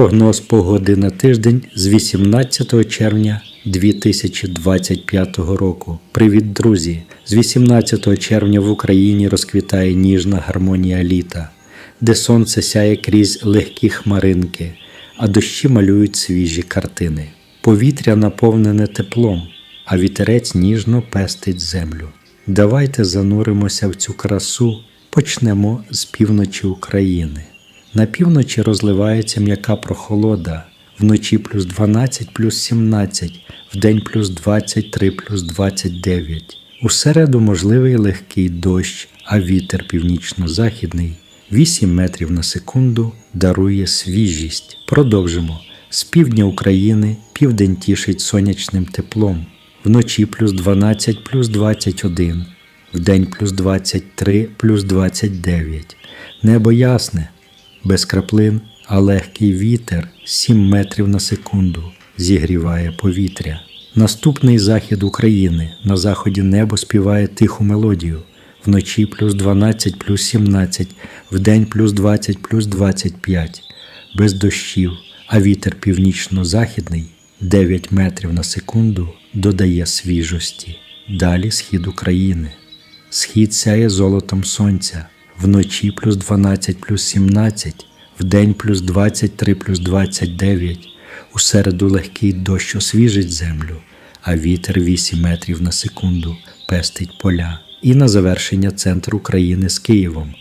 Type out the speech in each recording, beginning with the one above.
Прогноз погоди на тиждень з 18 червня 2025 року. Привіт, друзі! З 18 червня в Україні розквітає ніжна гармонія літа, де сонце сяє крізь легкі хмаринки, а дощі малюють свіжі картини. Повітря наповнене теплом, а вітерець ніжно пестить землю. Давайте зануримося в цю красу, почнемо з півночі України. На півночі розливається м'яка прохолода, вночі плюс 12 плюс 17, вдень плюс 23 плюс 29. У середу можливий легкий дощ, а вітер північно-західний 8 метрів на секунду дарує свіжість. Продовжимо. З півдня України південь тішить сонячним теплом, вночі плюс 12 плюс 21, вдень плюс 23 плюс 29. Небо ясне, без краплин, а легкий вітер 7 метрів на секунду зігріває повітря. Наступний захід України. На заході небо співає тиху мелодію. Вночі плюс 12 плюс 17, вдень плюс 20 плюс 25, без дощів, а вітер північно-західний 9 метрів на секунду додає свіжості. Далі схід України. Схід сяє золотом сонця, вночі плюс 12 плюс 17, вдень плюс 23 плюс 29, у середу легкий дощ освіжить землю, а вітер 8 метрів на секунду пестить поля. І на завершення центр України з Києвом.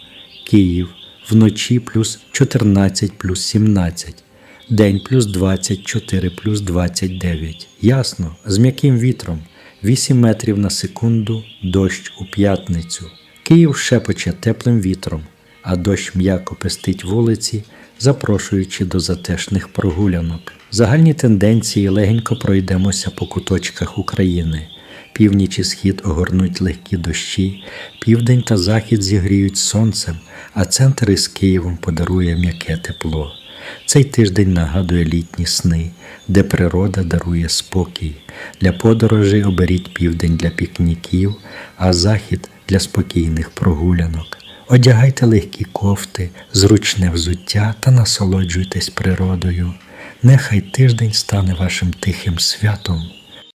Київ вночі плюс 14 плюс 17, день плюс 24 плюс 29. Ясно, з м'яким вітром. 8 метрів на секунду дощ у п'ятницю. Київ шепоче теплим вітром, а дощ м'яко пестить вулиці, запрошуючи до затишних прогулянок. Загальні тенденції легенько пройдемося по куточках України. Північ і схід огорнуть легкі дощі, південь та захід зігріють сонцем, а центр із Києвом подарує м'яке тепло. Цей тиждень нагадує літні сни, де природа дарує спокій. Для подорожей оберіть південь для пікніків, а захід для спокійних прогулянок. Одягайте легкі кофти, зручне взуття та насолоджуйтесь природою. Нехай тиждень стане вашим тихим святом.